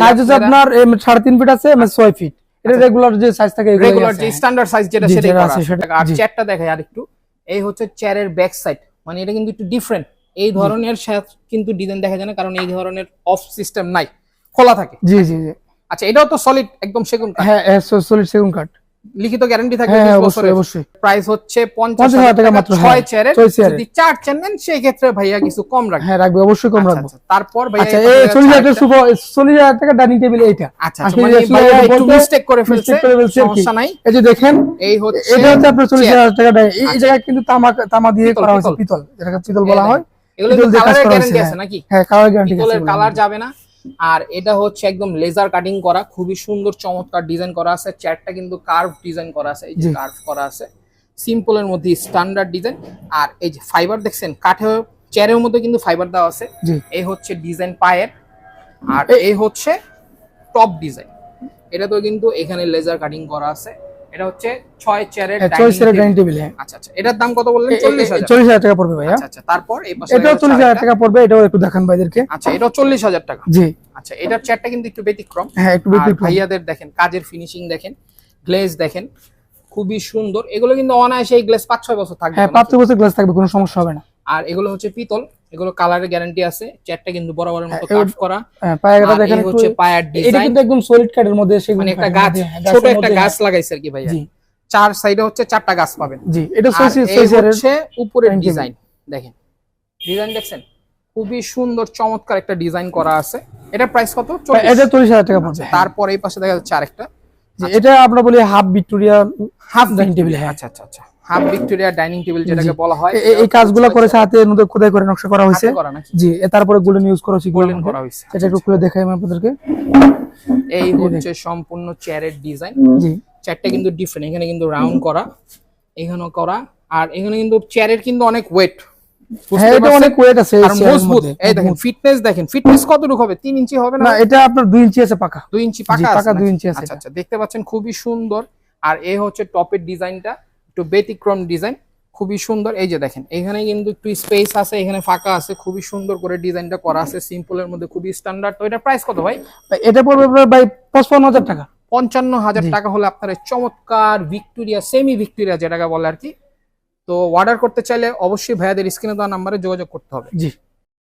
সাইজ আপনার এম, সাড়ে তিন ফিট আছে এম ছয় ফিট এটা রেগুলার যে সাইজ থাকে রেগুলার যে স্ট্যান্ডার্ড সাইজ যেটা সেটা সেটাই করা আছে আছে। সেটা- আর। চেয়ারটা দেখাই আর একটু। এই হচ্ছে চেয়ারের ব্যাক সাইড মানে এটা কিন্তু একটু ডিফারেন্ট এই ধরনের কিন্তু ডিজাইন দেখা যায় না কারণ এই ধরনের অফ সিস্টেম নাই। খোলা থাকে। জি জি জি। আচ্ছা এটাও তো সলিড একদম সেগুন কাঠ হ্যাঁ সলিড সেগুন কাঠ লিখিত গ্যারান্টি থাকবে হ্যাঁ 20 হ্যাঁ, অবশ্যই বছরের। অবশ্যই। প্রাইস হচ্ছে পঞ্চাশ হাজার টাকা মাত্র, ছয় হ্যাঁ, চেয়ারের যদি চার চেয়ার নেন সেই ক্ষেত্রে ভাইয়া কিছু কম রাখবে হ্যাঁ রাখবে অবশ্যই কম আচ্ছা, রাখব। আচ্ছা। তারপর ভাইয়া আচ্ছা চল্লিশ হাজার সুপার চল্লিশ হাজার টাকা ডাইনিং টেবিল এইটা। আচ্ছা মানে আসলে ভাইয়া একটু মিস্টেক করে ফেলছে mistake করে ফেলছে আর কি। সমস্যা নাই। এই যে দেখেন এই হচ্ছে এটা হচ্ছে আপনার চল্লিশ হাজার টাকা এই। জায়গায় কিন্তু তামা তামা দিয়ে করা হয়েছে পিতল। বলা হয়। এগুলো পিতল দিয়ে কাজ কালারের গ্যারান্টি আছে নাকি? হ্যাঁ কালার গ্যারান্টি কালার যাবে না। আর এটা হচ্ছে একদম লেজার কাটিং করা খুবই সুন্দর চমৎকার ডিজাইন করা আছে। চেয়ারটা কিন্তু কার্ভ ডিজাইন করা আছে এই যে কার্ভ করা আছে। সিম্পলের মধ্যে স্ট্যান্ডার্ড ডিজাইন আর এই যে ফাইবার দেখছেন কাঠে চেয়ারের মধ্যে কিন্তু ফাইবার দেওয়া আছে। এই হচ্ছে ডিজাইন পায়ের আর এই হচ্ছে টপ ডিজাইন এটা তো কিন্তু এখানে লেজার কাটিং করা আছে। এটা হচ্ছে ছয় চেয়ারের চল্লিশ হাজার dining ডাইনিং টেবিল। হ্যাঁ আচ্ছা আচ্ছা এটার দাম কত বললেন? চল্লিশ হাজার। চল্লিশ হাজার টাকা পড়বে ভাইয়া। আচ্ছা আচ্ছা তারপর এই পাশে এটাও দেখা যাচ্ছে চল্লিশ হাজার আরেকটা। টাকা পড়বে এটাও একটু দেখান ভাইদেরকে। আচ্ছা এটাও চল্লিশ হাজার টাকা। জি। আচ্ছা এটার চেয়ারটা কিন্তু একটু ব্যতিক্রম। হ্যাঁ একটু বেশি ভাইয়াদের দেখেন কাজের ফিনিশিং দেখেন গ্লেজ দেখেন খুবই সুন্দর। এগুলো কিন্তু অনায়াসে এই গ্লেজ পাঁচ ছয় বছর থাকবে হ্যাঁ পাঁচ ছয় বছর গ্লাস থাকবে কোনো সমস্যা হবে না। আর এগুলো হচ্ছে পিতল। এগুলো কালারের গ্যারান্টি আছে চেয়ারটা কিন্তু বরাবরের মতো হ্যাঁ, কাট করা। হ্যাঁ পায়েটা দেখেন হচ্ছে পায়ার ডিজাইন এটা কিন্তু একদম সলিড কাঠের মধ্যে সেগুলো মানে একটা গাছ হ্যাঁ, ছোট একটা গাছ লাগাইছে আর কি ভাইয়া। জি। চার সাইডে হচ্ছে চারটা গাছ পাবেন। জি এটা সইসি এই হচ্ছে উপরের ডিজাইন দেখেন ডিজাইন দেখছেন? খুবই সুন্দর চমৎকার একটা ডিজাইন করা আছে। এটা প্রাইস কত? এটা 40 টাকা পড়ছে হ্যাঁ। তারপর এই পাশে দেখা যাচ্ছে আরেকটা। এটা আমরা বলি half Victoria half dining table হ্যাঁ। আচ্ছা আচ্ছা আচ্ছা। হাফ ভিক্টোরিয়া ডাইনিং টেবিল যেটাকে বলা হয় এ- এ- এই কাজগুলো করেছে হাতের মধ্যে খোদাই করে নকশা করা হয়েছে। জি এ তারপরে গোল্ডেন ইউজ করা হয়েছে গোল্ডেন করা হয়েছে। এটা একটু খুলে দেখাই আমি আপনাদেরকে। এই হচ্ছে সম্পূর্ণ চেয়ারের ডিজাইন জি। চেয়ারটা কিন্তু ডিফারেন্ট এখানে কিন্তু রাউন্ড করা এখানেও করা আর এখানে কিন্তু চেয়ারের কিন্তু অনেক ওয়েট হ্যাঁ এটা অনেক ওয়েট আছে এই আর চেয়ারের মজবুত এই দেখেন ফিটনেস দেখেন ফিটনেস কতটুকু হবে? ইঞ্চি হবে না? না এটা আপনার ইঞ্চি আছে পাকা। দুই ইঞ্চি পাকা পাকা আছে ইঞ্চি আছে আচ্ছা আচ্ছা দেখতে পাচ্ছেন খুবই সুন্দর। আর এই হচ্ছে টপের ডিজাইনটা একটু ব্যতিক্রম ডিজাইন খুবই সুন্দর। এই যে দেখেন এখানে কিন্তু একটু স্পেস আছে এখানে ফাঁকা আছে খুবই সুন্দর করে ডিজাইনটা করা আছে সিম্পলের মধ্যে খুবই স্ট্যান্ডার্ড তো এটা প্রাইস কত ভাই? এটা পড়বে আপনার ভাই পঁচপান্ন হাজার টাকা। পঞ্চান্ন হাজার টাকা হলে আপনার চমৎকার ভিক্টোরিয়া সেমি ভিক্টোরিয়া যেটাকে বলে আর কি তো অর্ডার করতে চাইলে অবশ্যই ভাইয়াদের স্ক্রিনে দেওয়া নাম্বারে যোগাযোগ করতে হবে। জি।